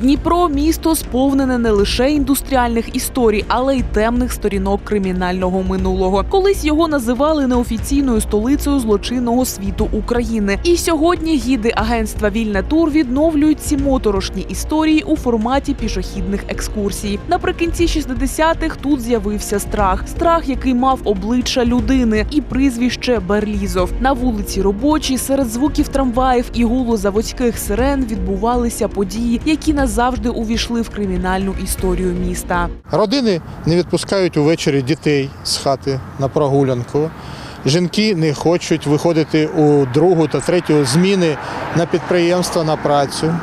Дніпро місто сповнене не лише індустріальних історій, але й темних сторінок кримінального минулого. Колись його називали неофіційною столицею злочинного світу України. І сьогодні гіди агентства Вільне тур відновлюють ці моторошні історії у форматі пішохідних екскурсій. Наприкінці 60-х тут з'явився страх. Страх, який мав обличчя людини і прізвище Берлізов. На вулиці робочій серед звуків трамваїв і гулу заводських сирен відбувалися події, які назавжди увійшли в кримінальну історію міста. Родини не відпускають увечері дітей з хати на прогулянку. Жінки не хочуть виходити у другу та третю зміни на підприємства на працю,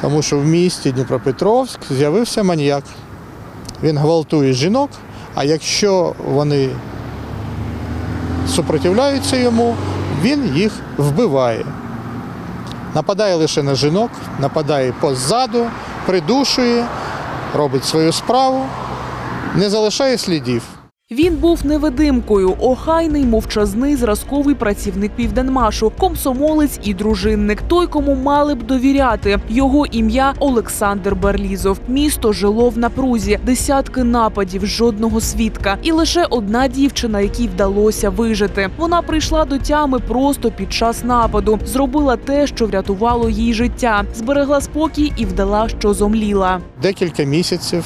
тому що в місті Дніпропетровськ з'явився маніяк. Він гвалтує жінок, а якщо вони супротивляються йому, він їх вбиває. Нападає лише на жінок, нападає позаду, придушує, робить свою справу, не залишає слідів. Він був невидимкою, охайний, мовчазний, зразковий працівник південмашу, комсомолець і дружинник. Той, кому мали б довіряти. Його ім'я Олександр Берлізов. Місто жило в напрузі, десятки нападів, жодного свідка. І лише одна дівчина, якій вдалося вижити. Вона прийшла до тями просто під час нападу, зробила те, що врятувало їй життя, зберегла спокій і вдала, що зомліла. Декілька місяців,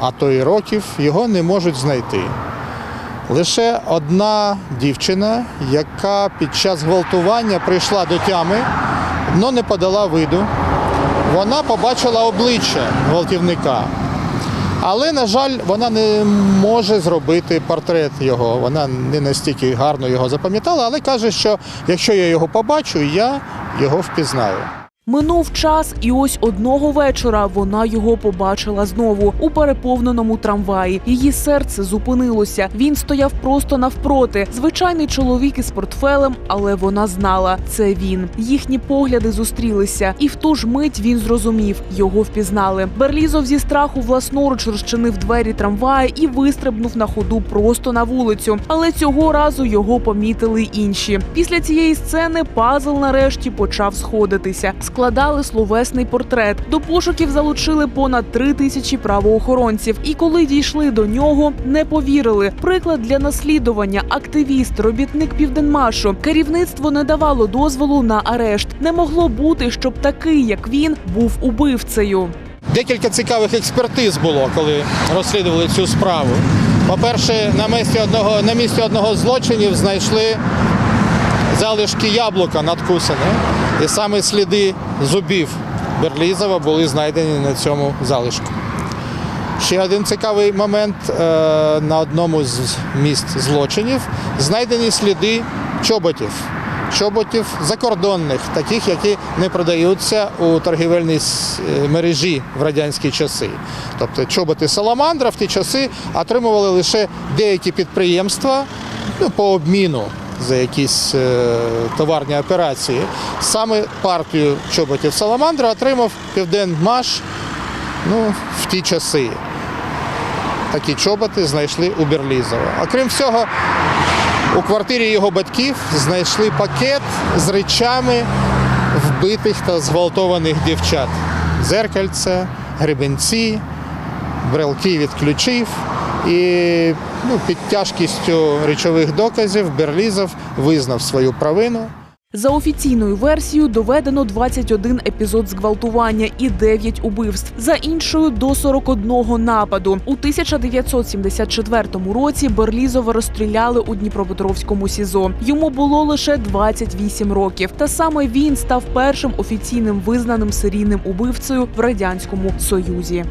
а то й років його не можуть знайти. Лише одна дівчина, яка під час гвалтування прийшла до тями, але не подала виду. Вона побачила обличчя гвалтівника. Але, на жаль, вона не може зробити портрет його. Вона не настільки гарно його запам'ятала, але каже, що якщо я його побачу, я його впізнаю. Минув час, і ось одного вечора вона його побачила знову у переповненому трамваї. Її серце зупинилося. Він стояв просто навпроти. Звичайний чоловік із портфелем, але вона знала це він. Їхні погляди зустрілися, і в ту ж мить він зрозумів, його впізнали. Берлізов зі страху власноруч розчинив двері трамвая і вистрибнув на ходу просто на вулицю. Але цього разу його помітили інші. Після цієї сцени пазл нарешті почав сходитися. Складали словесний портрет. До пошуків залучили понад три тисячі правоохоронців. І коли дійшли до нього, не повірили. Приклад для наслідування. Активіст, робітник південмашу. Керівництво не давало дозволу на арешт. Не могло бути, щоб такий, як він, був убивцею. Декілька цікавих експертиз було, коли розслідували цю справу. По-перше, на місці одного, на місці одного злочинів знайшли залишки яблука надкусане, і саме сліди зубів Берлізова були знайдені на цьому залишку. Ще один цікавий момент е, на одному з місць злочинів знайдені сліди чоботів. Чоботів закордонних, таких, які не продаються у торгівельній е, мережі в радянські часи. Тобто чоботи Саламандра в ті часи отримували лише деякі підприємства ну, по обміну за якісь е, товарні операції. Саме партію чоботів Саламандра отримав Південмаш ну, в ті часи. Такі чоботи знайшли у Берлізова. Окрім всього, у квартирі його батьків знайшли пакет з речами вбитих та зґвалтованих дівчат. Дзеркальце, гребенці, брелки від ключів. І ну, під тяжкістю речових доказів Берлізов визнав свою провину. За офіційною версією доведено 21 епізод зґвалтування і 9 убивств. За іншою до 41 нападу. У 1974 році Берлізова розстріляли у Дніпропетровському СІЗО. Йому було лише 28 років. Та саме він став першим офіційним визнаним серійним убивцею в радянському союзі.